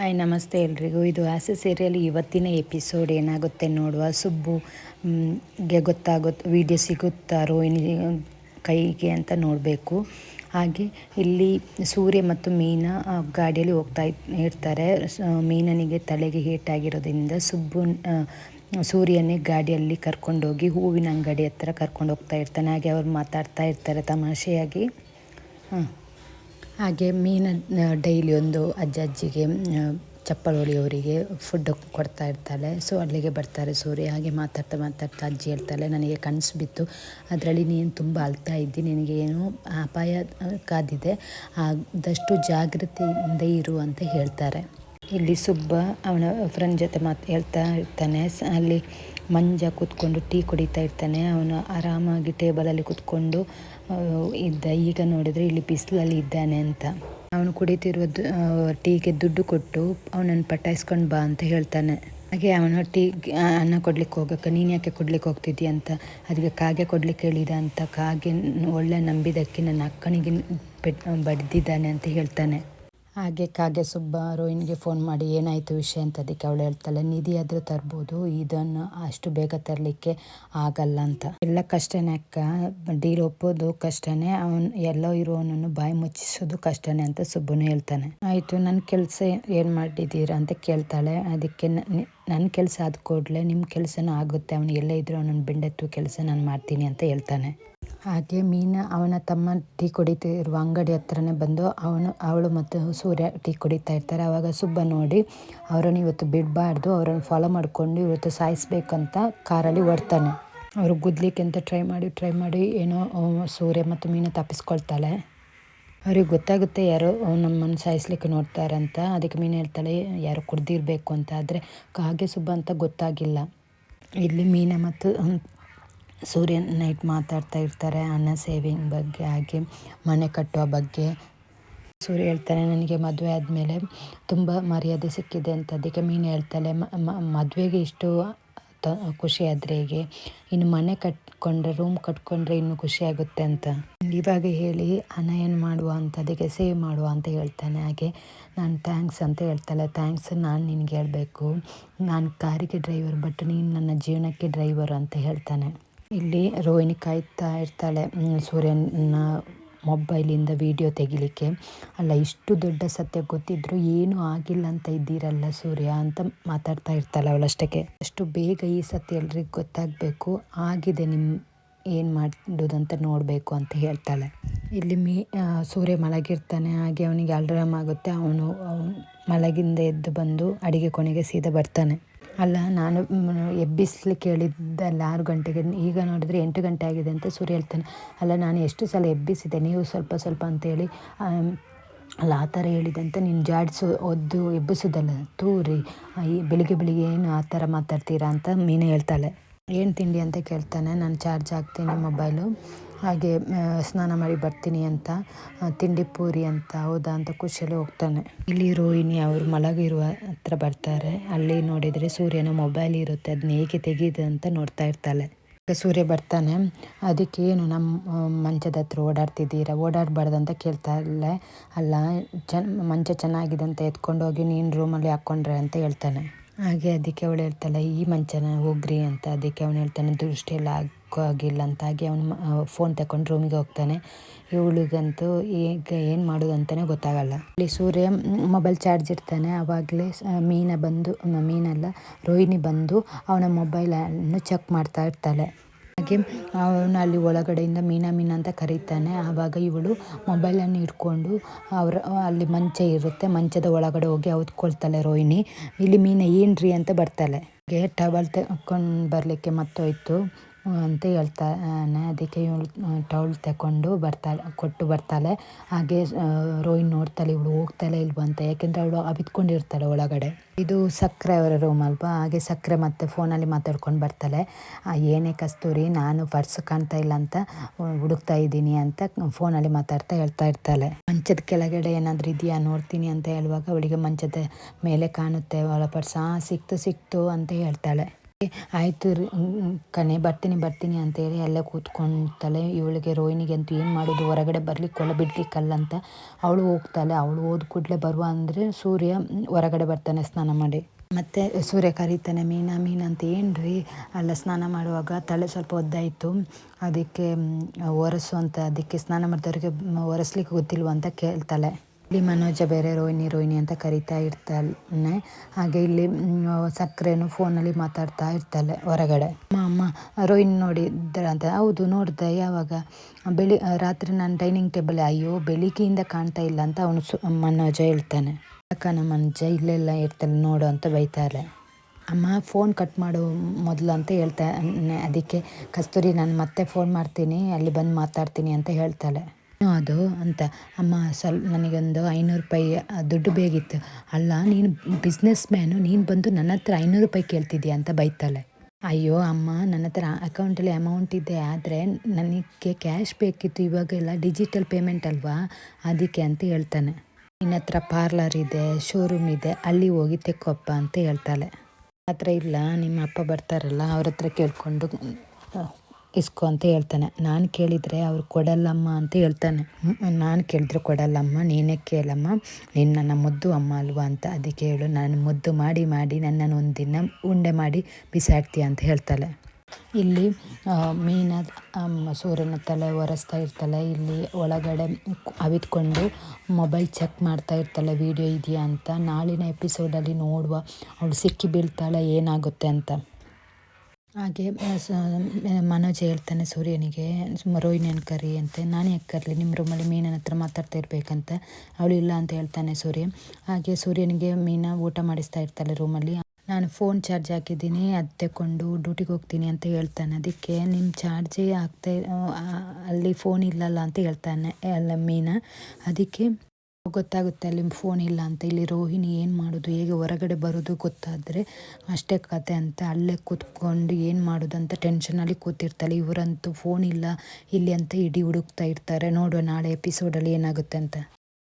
Hi ನಮಸ್ತೆ ಎಲ್ರಿಗೂ. ಇದು ಆಸೆ ಸೀರಿಯಲ್ ಇವತ್ತಿನ ಎಪಿಸೋಡ್ ಏನಾಗುತ್ತೆ ನೋಡುವ. ಸುಬ್ಬು ಮ್, ಗೆ ಗೊತ್ತಾಗುತ್ತೆ ವೀಡಿಯೋ ಸಿಗುತ್ತಾ ರೋಹಿಣಿ ಕೈಗೆ ಅಂತ ನೋಡಬೇಕು. ಹಾಗೆ ಇಲ್ಲಿ ಸೂರ್ಯ ಮತ್ತು ಮೀನಾ ಗಾಡಿಯಲ್ಲಿ ಹೋಗ್ತಾ ಇರ್ತಾರೆ. ಮೀನನಿಗೆ ತಲೆಗೆ ಏಟಾಗಿರೋದ್ರಿಂದ ಸುಬ್ಬು ಸೂರ್ಯನೇ ಗಾಡಿಯಲ್ಲಿ ಕರ್ಕೊಂಡೋಗಿ ಹೂವಿನ ಅಂಗಡಿ ಹತ್ರ ಕರ್ಕೊಂಡು ಹೋಗ್ತಾ ಇರ್ತಾನೆ. ಹಾಗೆ ಅವ್ರು ಮಾತಾಡ್ತಾ ಇರ್ತಾರೆ ತಮಾಷೆಯಾಗಿ. ಹಾಂ ಹಾಗೆ ಮೀನು ಡೈಲಿ ಒಂದು ಅಜ್ಜ ಅಜ್ಜಿಗೆ ಚಪ್ಪಲ್ ಹೊಲಿಯೋರಿಗೆ ಫುಡ್ ಕೊಡ್ತಾ ಇರ್ತಾಳೆ. ಸೊ ಅಲ್ಲಿಗೆ ಬರ್ತಾರೆ ಸೂರ್ಯ. ಹಾಗೆ ಮಾತಾಡ್ತಾ ಮಾತಾಡ್ತಾ ಅಜ್ಜಿ ಹೇಳ್ತಾಳೆ, ನನಗೆ ಕನಸು ಬಿತ್ತು. ಅದರಲ್ಲಿ ನೀನು ತುಂಬ ಅಳ್ತಾ ಇದ್ದಿ. ನಿನಗೆ ಏನೋ ಅಪಾಯ ಕಾದಿದೆ. ಆದಷ್ಟು ಜಾಗ್ರತೆಯಿಂದ ಇರು ಅಂತ ಹೇಳ್ತಾರೆ. ಇಲ್ಲಿ ಸುಬ್ಬ ಅವನ ಫ್ರೆಂಡ್ ಜೊತೆ ಮಾತು, ಹೇಳ್ತಾ ಇರ್ತಾನೆ. ಅಲ್ಲಿ ಮಂಜ ಕೂತ್ಕೊಂಡು ಟೀ ಕುಡಿತಾ ಇರ್ತಾನೆ. ಅವನು ಆರಾಮಾಗಿ ಟೇಬಲಲ್ಲಿ ಕೂತ್ಕೊಂಡು ಇದ್ದ. ಈಗ ನೋಡಿದರೆ ಇಲ್ಲಿ ಬಿಸಿಲಲ್ಲಿ ಇದ್ದಾನೆ ಅಂತ. ಅವನು ಕುಡಿತಿರುವ ಟೀಗೆ ದುಡ್ಡು ಕೊಟ್ಟು ಅವನನ್ನು ಪಟ್ಟಾಯಿಸ್ಕೊಂಡು ಬಾ ಅಂತ ಹೇಳ್ತಾನೆ. ಹಾಗೆ ಅವನು ಟೀ ಅನ್ನ ಕೊಡ್ಲಿಕ್ಕೆ ಹೋಗಕ್ಕೆ, ನೀನು ಯಾಕೆ ಕೊಡ್ಲಿಕ್ಕೆ ಹೋಗ್ತಿದ್ದೀಯ ಅಂತ. ಅದಕ್ಕೆ ಕಾಗೆ ಕೊಡ್ಲಿಕ್ಕೆ ಹೇಳಿದ ಅಂತ. ಕಾಗೆ ಒಳ್ಳೆ ನಂಬಿದಕ್ಕೆ ನನ್ನ ಅಕ್ಕನಿಗೆ ಬಡ್ದಿದ್ದಾನೆ ಅಂತ ಹೇಳ್ತಾನೆ. ಹಾಗೆ ಕಾಗೆ ಸುಬ್ಬ ರೋಹಿಣಿಗೆ ಫೋನ್ ಮಾಡಿ ಏನಾಯಿತು ವಿಷಯ ಅಂತ ಅದಕ್ಕೆ ಅವಳು ಹೇಳ್ತಾಳೆ, ನಿಧಿ ಆದರೂ ತರ್ಬೋದು, ಇದನ್ನು ಅಷ್ಟು ಬೇಗ ತರಲಿಕ್ಕೆ ಆಗಲ್ಲ ಅಂತ. ಎಲ್ಲ ಕಷ್ಟನೇ ಅಕ್ಕ, ಡೀಲ್ ಒಪ್ಪೋದು ಕಷ್ಟನೇ, ಅವನು ಎಲ್ಲೋ ಇರೋನನ್ನು ಬಾಯಿ ಮುಚ್ಚಿಸೋದು ಕಷ್ಟನೇ ಅಂತ ಸುಬ್ಬನು ಹೇಳ್ತಾನೆ. ಆಯಿತು ನನ್ನ ಕೆಲಸ ಏನು ಮಾಡಿದ್ದೀರಾ ಅಂತ ಕೇಳ್ತಾಳೆ. ಅದಕ್ಕೆ ನನ್ನ ಕೆಲಸ ಆದ ಕೂಡಲೇ ನಿಮ್ಮ ಕೆಲಸನೂ ಆಗುತ್ತೆ, ಅವನು ಎಲ್ಲೇ ಇದ್ರೂ ಅವನನ್ನು ಬೆಂಡೆತ್ತು ಕೆಲಸ ನಾನು ಮಾಡ್ತೀನಿ ಅಂತ ಹೇಳ್ತಾನೆ. ಹಾಗೆ ಮೀನಾ ಅವನ ತಮ್ಮ ಟೀ ಕುಡಿತಿರುವ ಅಂಗಡಿ ಹತ್ರನೇ ಬಂದು ಅವನು, ಅವಳು ಮತ್ತು ಸೂರ್ಯ ಟೀ ಕುಡಿತಾ ಇರ್ತಾರೆ. ಆವಾಗ ಸುಬ್ಬ ನೋಡಿ, ಅವರನ್ನು ಇವತ್ತು ಬಿಡಬಾರ್ದು, ಅವರನ್ನು ಫಾಲೋ ಮಾಡಿಕೊಂಡು ಇವತ್ತು ಸಾಯಿಸ್ಬೇಕಂತ ಕಾರಲ್ಲಿ ಓಡ್ತಾನೆ ಅವರು ಗುದ್ಲಿಕ್ಕೆ ಅಂತ ಟ್ರೈ ಮಾಡಿ ಟ್ರೈ ಮಾಡಿ ಏನೋ ಸೂರ್ಯ ಮತ್ತು ಮೀನು ತಪ್ಪಿಸ್ಕೊಳ್ತಾಳೆ. ಅವ್ರಿಗೆ ಗೊತ್ತಾಗುತ್ತೆ ಯಾರೋ ನಮ್ಮನ್ನು ಸಾಯಿಸ್ಲಿಕ್ಕೆ ನೋಡ್ತಾರೆ ಅಂತ. ಅದಕ್ಕೆ ಮೀನು ಹೇಳ್ತಾಳೆ, ಯಾರೋ ಕುಡ್ದಿರಬೇಕು ಅಂತ. ಆದರೆ ಕಾಗೆ ಸುಬ್ಬ ಅಂತ ಗೊತ್ತಾಗಿಲ್ಲ. ಇಲ್ಲಿ ಮೀನ ಮತ್ತು ಹ್ಮ್, ಸೂರ್ಯ ನೈಟ್ ಮಾತಾಡ್ತಾ ಇರ್ತಾರೆ ಅನ್ನ ಸೇವಿಂಗ್ ಬಗ್ಗೆ ಹಾಗೆ ಮನೆ ಕಟ್ಟುವ ಬಗ್ಗೆ. ಸೂರ್ಯ ಹೇಳ್ತಾನೆ ನನಗೆ ಮದುವೆ ಆದಮೇಲೆ ತುಂಬ ಮರ್ಯಾದೆ ಸಿಕ್ಕಿದೆ ಅಂತ. ಅದಕ್ಕೆ ಮೀನು ಹೇಳ್ತಾಳೆ ಮದುವೆಗೆ ಇಷ್ಟು ತ ಖುಷಿ ಆದರೆ ಹೇಗೆ? ಇನ್ನು ಮನೆ ಕಟ್ಕೊಂಡ್ರೆ ರೂಮ್ ಕಟ್ಕೊಂಡ್ರೆ ಇನ್ನೂ ಖುಷಿ ಆಗುತ್ತೆ ಅಂತ. ಇವಾಗ ಹೇಳಿ ಹಣ ಏನು ಮಾಡುವ ಅಂತ ಅದಕ್ಕೆ ಸೇವ್ ಮಾಡುವ ಅಂತ ಹೇಳ್ತಾನೆ. ಹಾಗೆ ನಾನು ಥ್ಯಾಂಕ್ಸ್ ಅಂತ ಹೇಳ್ತಾಳೆ. ಥ್ಯಾಂಕ್ಸ್ ನಾನು ನಿನಗೆ ಹೇಳಬೇಕು. ನಾನು ಕಾರಿಗೆ ಡ್ರೈವರ್ ಬಟ್ ನೀನು ನನ್ನ ಜೀವನಕ್ಕೆ ಡ್ರೈವರ್ ಅಂತ ಹೇಳ್ತಾನೆ. ಇಲ್ಲಿ ರೋಹಿಣಿ ಕಾಯ್ತಾ ಇರ್ತಾಳೆ ಸೂರ್ಯನ ಮೊಬೈಲಿಂದ ವಿಡಿಯೋ ತೆಗಿಲಿಕ್ಕೆ. ಅಲ್ಲ, ಇಷ್ಟು ದೊಡ್ಡ ಸತ್ಯ ಗೊತ್ತಿದ್ರು ಏನೂ ಆಗಿಲ್ಲ ಅಂತ ಇದ್ದೀರಲ್ಲ ಸೂರ್ಯ ಅಂತ ಮಾತಾಡ್ತಾ ಇರ್ತಾಳೆ ಅವಳಷ್ಟಕ್ಕೆ ಅಷ್ಟು ಬೇಗ ಈ ಸತ್ಯ ಎಲ್ರಿಗೂ ಗೊತ್ತಾಗಬೇಕು, ಆಗಿದೆ ನಿಮ್ಮ ಏನು ಮಾಡೋದಂತ ನೋಡಬೇಕು ಅಂತ ಹೇಳ್ತಾಳೆ. ಇಲ್ಲಿ ಮೀ ಸೂರ್ಯ ಮಲಗಿರ್ತಾನೆ, ಹಾಗೆ ಅವನಿಗೆ ಅಲ್ರಾಮ್ ಆಗುತ್ತೆ, ಅವನು ಅವನು ಮಲಗಿಂದ ಎದ್ದು ಬಂದು ಅಡಿಗೆ ಕೊನೆಗೆ ಸೀದಾ ಬರ್ತಾನೆ. ಅಲ್ಲ, ನಾನು ಎಬ್ಬಿಸ್ಲಿ ಎಬ್ಬಿಸ್ಲಿಕ್ಕೆ ಹೇಳಿದ್ದಲ್ಲ ಆರು ಗಂಟೆಗೆ. ಈಗ ನೋಡಿದ್ರೆ ಎಂಟು ಗಂಟೆ ಆಗಿದೆ ಅಂತ ಸೂರ್ಯ ಹೇಳ್ತಾನೆ. ಅಲ್ಲ, ನಾನು ಎಷ್ಟು ಸಲ ಎಬ್ಬಿಸಿದೆ ನೀವು ಸ್ವಲ್ಪ ಸ್ವಲ್ಪ ಅಂತೇಳಿ ಅಲ್ಲ, ಆ ಥರ ಹೇಳಿದೆ ಅಂತ ನೀನು ಜಾಡಿಸು, ಒದ್ದು ಎಬ್ಬಿಸೋದಲ್ಲ, ತೂರಿ ಬೆಳಿಗ್ಗೆ ಬೆಳಿಗ್ಗೆ ಏನು ಆ ಥರ ಮಾತಾಡ್ತೀರಾ ಅಂತ ಮೀನು ಹೇಳ್ತಾಳೆ. ಏನು ತಿಂಡಿ ಅಂತ ಕೇಳ್ತಾನೆ. ನಾನು ಚಾರ್ಜ್ ಹಾಕ್ತೀನಿ ಮೊಬೈಲು ಹಾಗೆ ಸ್ನಾನ ಮಾಡಿ ಬರ್ತೀನಿ ಅಂತ ತಿಂಡಿ ಪೂರಿ ಅಂತ, ಹೌದಾ ಅಂತ ಖುಷಿಯಲ್ಲಿ ಹೋಗ್ತಾನೆ. ಇಲ್ಲಿ ರೋಹಿಣಿ ಅವರು ಮಲಗಿರುವ ಹತ್ರ ಬರ್ತಾರೆ. ಅಲ್ಲಿ ನೋಡಿದರೆ ಸೂರ್ಯನ ಮೊಬೈಲ್ ಇರುತ್ತೆ. ಅದನ್ನ ಹೇಗೆ ತೆಗೀದು ಅಂತ ನೋಡ್ತಾ ಇರ್ತಾಳೆ. ಸೂರ್ಯ ಬರ್ತಾನೆ. ಅದಕ್ಕೆ ಏನು ನಮ್ಮ ಮಂಚದ ಹತ್ರ ಓಡಾಡ್ತಿದ್ದೀರಾ? ಓಡಾಡಬಾರ್ದು ಅಂತ ಇಲ್ಲ ಅಲ್ಲ ಚೆನ್ನ ಮಂಚ ಚೆನ್ನಾಗಿದೆ ಅಂತ ಎತ್ಕೊಂಡು ಹೋಗಿ ನೀನು ರೂಮಲ್ಲಿ ಹಾಕ್ಕೊಂಡ್ರೆ ಅಂತ ಹೇಳ್ತಾನೆ. ಹಾಗೆ ಅದಕ್ಕೆ ಅವಳು ಹೇಳ್ತಾಳೆ, ಈ ಮಂಚನ ಹೋಗ್ರಿ ಅಂತ. ಅದಕ್ಕೆ ಅವನು ಹೇಳ್ತಾನೆ ದೃಷ್ಟಿ ಎಲ್ಲ ಆಗೋಗಿಲ್ಲ ಅಂತ ಹಾಗೆ ಅವನು ಫೋನ್ ತಗೊಂಡು ರೂಮಿಗೆ ಹೋಗ್ತಾನೆ. ಇವಳಿಗಂತೂ ಈಗ ಏನು ಮಾಡೋದು ಅಂತಲೇ ಗೊತ್ತಾಗಲ್ಲ. ಇಲ್ಲಿ ಸೂರ್ಯ ಮೊಬೈಲ್ ಚಾರ್ಜ್ ಇರ್ತಾನೆ ಆವಾಗಲೇ ಮೀನ ಬಂದು, ಮೀನಲ್ಲ, ರೋಹಿಣಿ ಬಂದು ಅವನ ಮೊಬೈಲನ್ನು ಚೆಕ್ ಮಾಡ್ತಾ ಇರ್ತಾಳೆ. ಹಾಗೆ ಅವನು ಅಲ್ಲಿ ಒಳಗಡೆಯಿಂದ ಮೀನಾ ಮೀನಾ ಅಂತ ಕರೀತಾನೆ. ಆವಾಗ ಇವಳು ಮೊಬೈಲನ್ನು ಇಟ್ಕೊಂಡು ಅವರ, ಅಲ್ಲಿ ಮಂಚ ಇರುತ್ತೆ. ಮಂಚದ ಒಳಗಡೆ ಹೋಗಿ ಅವತ್ಕೊಳ್ತಾಳೆ ರೋಹಿಣಿ. ಇಲ್ಲಿ ಮೀನ ಏನ್ರಿ ಅಂತ ಬರ್ತಾಳೆ. ಹಾಗೆ ಟವಲ್ ತಕೊಂಡು ಬರಲಿಕ್ಕೆ ಮತ್ತೋಯ್ತು. ಅಂತ ಹೇಳ್ತಾನೆ ಅದಕ್ಕೆ ಇವಳು ಟವಲ್ ತಗೊಂಡು ಬರ್ತಾಳೆ ಕೊಟ್ಟು ಬರ್ತಾಳೆ. ಹಾಗೆ ರೋಹಿಣಿ ನೋಡ್ತಾಳೆ, ಇವಳು ಹೋಗ್ತಾಳೆ ಇಲ್ವಾ ಅಂತ. ಯಾಕೆಂದರೆ ಅವಳು ಬಿತ್ಕೊಂಡಿರ್ತಾಳೆ ಒಳಗಡೆ. ಇದು ಸಕ್ಕರೆ ಅವರ ರೂಮ್ ಅಲ್ವಾ? ಹಾಗೆ ಸಕ್ಕರೆ ಮತ್ತೆ ಫೋನಲ್ಲಿ ಮಾತಾಡ್ಕೊಂಡು ಬರ್ತಾಳೆ. ಏನೇ ಕಸ್ತೂರಿ, ನಾನು ಪರ್ಸ್ ಕಾಣ್ತಾ ಇಲ್ಲ ಅಂತ ಹುಡುಕ್ತಾ ಇದ್ದೀನಿ ಅಂತ ಫೋನಲ್ಲಿ ಮಾತಾಡ್ತಾ ಹೇಳ್ತಾ ಇರ್ತಾಳೆ. ಮಂಚದ ಕೆಳಗಡೆ ಏನಾದರೂ ಇದೆಯಾ? ನೋಡ್ತೀನಿ ಅಂತ ಹೇಳುವಾಗ ಅವಳಿಗೆ ಮಂಚದ ಮೇಲೆ ಕಾಣುತ್ತೆ. ಅವಳ ಪರ್ಸ್ ಸಿಕ್ತು ಸಿಕ್ತು ಅಂತ ಹೇಳ್ತಾಳೆ. ಆಯಿತು ಕಣೆ, ಬರ್ತೀನಿ ಬರ್ತೀನಿ ಅಂತೇಳಿ ಅಲ್ಲೇ ಕೂತ್ಕೊಳ್ತಾಳೆ ಇವಳಿಗೆ ರೋಹಿಣಿಗೆ ಅಂತೂ ಏನು ಮಾಡೋದು? ಹೊರಗಡೆ ಬರ್ಲಿಕ್ಕೆ ಕೊಲ ಬಿಡ್ಲಿಕ್ಕಲ್ಲ ಅಂತ ಅವಳು ಹೋಗ್ತಾಳೆ. ಅವಳು ಹೋದ ಕೂಡಲೇ ಬರುವ ಅಂದರೆ ಸೂರ್ಯ ಹೊರಗಡೆ ಬರ್ತಾನೆ ಸ್ನಾನ ಮಾಡಿ. ಮತ್ತು ಸೂರ್ಯ ಕರೀತಾನೆ, ಮೀನಾ ಮೀನಾ ಅಂತ ಏನು ರೀ? ಅಲ್ಲ, ಸ್ನಾನ ಮಾಡುವಾಗ ತಲೆ ಸ್ವಲ್ಪ ಒದ್ದಾಯಿತು. ಅದಕ್ಕೆ ಒರೆಸು ಅಂತ, ಅದಕ್ಕೆ ಸ್ನಾನ ಮಾಡಿದವ್ರಿಗೆ ಒರೆಸ್ಲಿಕ್ಕೆ ಗೊತ್ತಿಲ್ವ ಅಂತ ಕೇಳ್ತಾಳೆ. ಇಲ್ಲಿ ಮನೋಜ ಬೇರೆ ರೋಹಿಣಿ ರೋಹಿಣಿ ಅಂತ ಕರಿತಾ ಇರ್ತಾನೆ ಹಾಗೆ ಇಲ್ಲಿ ಸಕ್ಕರೆನು ಫೋನಲ್ಲಿ ಮಾತಾಡ್ತಾ ಇರ್ತಾಳೆ ಹೊರಗಡೆ. ಅಮ್ಮ ಅಮ್ಮ, ರೋಹಿಣಿ ನೋಡಿದ್ರಂತೆ. ಹೌದು, ನೋಡಿದೆ. ಯಾವಾಗ? ಬೆಳಿ, ರಾತ್ರಿ ನಾನು ಡೈನಿಂಗ್ ಟೇಬಲ್, ಅಯ್ಯೋ, ಬೆಳಿಗ್ಗೆಯಿಂದ ಕಾಣ್ತಾ ಇಲ್ಲ ಅಂತ ಅವನು ಸು, ಮನೋಜ ಹೇಳ್ತಾನೆ. ಅಕ್ಕ ನಮ್ಮ ಮನೋಜ? ಇಲ್ಲೆಲ್ಲ ಇರ್ತಾಳೆ, ನೋಡು ಅಂತ ಬೈತಾರೆ ಅಮ್ಮ, ಫೋನ್ ಕಟ್ ಮಾಡು ಮೊದಲು ಅಂತ ಹೇಳ್ತಾನೆ. ಅದಕ್ಕೆ, ಕಸ್ತೂರಿ, ನಾನು ಮತ್ತೆ ಫೋನ್ ಮಾಡ್ತೀನಿ. ಅಲ್ಲಿ ಬಂದು ಮಾತಾಡ್ತೀನಿ ಅಂತ ಹೇಳ್ತಾಳೆ. ಅದು ಅಂತ. ಅಮ್ಮ ಸ್ವಲ್ಪ ನನಗೊಂದು ಐನೂರು ರೂಪಾಯಿ ದುಡ್ಡು ಬೇಕಿತ್ತು. ಅಲ್ಲ, ನೀನು ಬಿಸ್ನೆಸ್ ಮ್ಯಾನು ನೀನು ಬಂದು ನನ್ನ ಹತ್ರ ಐನೂರು ರೂಪಾಯಿ ಕೇಳ್ತಿದ್ಯಾ ಅಂತ ಬೈತಾಳೆ. ಅಯ್ಯೋ ಅಮ್ಮ, ನನ್ನ ಹತ್ರ ಅಕೌಂಟಲ್ಲಿ ಅಮೌಂಟ್ ಇದೆ, ಆದರೆ ನನಗೆ ಕ್ಯಾಶ್ ಬೇಕಿತ್ತು. ಇವಾಗೆಲ್ಲ ಡಿಜಿಟಲ್ ಪೇಮೆಂಟ್ ಅಲ್ವಾ? ಅದಕ್ಕೆ ಅಂತ ಹೇಳ್ತಾನೆ. ನಿನ್ನ ಹತ್ರ ಪಾರ್ಲರ್ ಇದೆ ಶೋರೂಮ್ ಇದೆ, ಅಲ್ಲಿ ಹೋಗಿ ತೆಕ್ಕೊಪ್ಪ ಅಂತ ಹೇಳ್ತಾಳೆ. ಹತ್ರ ಇಲ್ಲ, ನಿಮ್ಮ ಅಪ್ಪ ಬರ್ತಾರಲ್ಲ, ಅವ್ರ ಹತ್ರ ಕೇಳಿಕೊಂಡು ಇಸ್ಕೊ ಅಂತ ಹೇಳ್ತಾನೆ. ನಾನು ಕೇಳಿದರೆ ಅವ್ರು ಕೊಡಲ್ಲಮ್ಮ ಅಂತ ಹೇಳ್ತಾನೆ. ನಾನು ಕೇಳಿದ್ರೆ ಕೊಡಲ್ಲಮ್ಮ, ನೀನೇ ಕೇಳಮ್ಮ ನೀನು ನನ್ನ ಮುದ್ದು ಅಮ್ಮ ಅಲ್ವಾ ಅಂತ ಅದಕ್ಕೆ ಹೇಳು. ನಾನು ಮುದ್ದು ಮಾಡಿ ಮಾಡಿ, ನನ್ನನ್ನು ದಿನ ಉಂಡೆ ಮಾಡಿ ಬಿಸಾಡ್ತೀಯ ಅಂತ ಹೇಳ್ತಾಳೆ. ಇಲ್ಲಿ ಮೀನ ಸೂರ್ಯನ ತಲೆ ಒರೆಸ್ತಾ ಇರ್ತಾಳೆ. ಇಲ್ಲಿ ಒಳಗಡೆ ಅವಿತ್ಕೊಂಡು ಮೊಬೈಲ್ ಚೆಕ್ ಮಾಡ್ತಾ ಇರ್ತಾಳೆ, ವಿಡಿಯೋ ಇದೆಯಾ? ಅಂತ. ನಾಳಿನ ಎಪಿಸೋಡಲ್ಲಿ ನೋಡುವ. ಅವಳು ಸಿಕ್ಕಿ ಬೀಳ್ತಾಳೆ, ಏನಾಗುತ್ತೆ ಅಂತ. ಹಾಗೆ ಮನೋಜ್ ಹೇಳ್ತಾನೆ ಸೂರ್ಯನಿಗೆ ರೋಹಿಣಿಯನ್ನು ಕರಿ ಅಂತ, ನಾನು ಯಾಕೆ ನಿಮ್ಮ ರೂಮಲ್ಲಿ ಮೀನನ ಹತ್ರ ಮಾತಾಡ್ತಾ ಇರಬೇಕಂತ, ಅವಳು ಇಲ್ಲ ಅಂತ ಹೇಳ್ತಾನೆ ಸೂರ್ಯ. ಹಾಗೆ ಸೂರ್ಯನಿಗೆ ಮೀನ ಊಟ ಮಾಡಿಸ್ತಾ ಇರ್ತಾಳೆ ರೂಮಲ್ಲಿ ನಾನು ಫೋನ್ ಚಾರ್ಜ್ ಹಾಕಿದ್ದೀನಿ, ಅದು ತಗೊಂಡು ಡ್ಯೂಟಿಗೆ ಹೋಗ್ತೀನಿ ಅಂತ ಹೇಳ್ತಾನೆ. ಅದಕ್ಕೆ ನಿಮ್ಮ ಚಾರ್ಜೇ ಆಗ್ತಾ ಅಲ್ಲಿ ಫೋನ್ ಇಲ್ಲಲ್ಲ ಅಂತ ಹೇಳ್ತಾನೆ, ಅಲ್ಲ ಮೀನಾ. ಅದಕ್ಕೆ ಗೊತ್ತಾಗುತ್ತೆ ಅಲ್ಲಿ ಫೋನ್ ಇಲ್ಲ ಅಂತ. ಇಲ್ಲಿ ರೋಹಿಣಿ ಏನು ಮಾಡೋದು, ಹೇಗೆ ಹೊರಗಡೆ ಬರೋದು ಗೊತ್ತಾದರೆ ಅಷ್ಟೇ ಕತೆ ಅಂತ. ಅಲ್ಲೇ ಕೂತ್ಕೊಂಡು ಏನು ಮಾಡೋದು ಅಂತ ಟೆನ್ಷನಲ್ಲಿ ಕೂತಿರ್ತಾಳೆ. ಇವರಂತೂ ಫೋನ್ ಇಲ್ಲ, ಇಲ್ಲಿ ಅಂತ ಇಡೀ ಹುಡುಕ್ತಾ ಇರ್ತಾರೆ. ನೋಡುವ ನಾಳೆ ಎಪಿಸೋಡಲ್ಲಿ ಏನಾಗುತ್ತೆ ಅಂತ.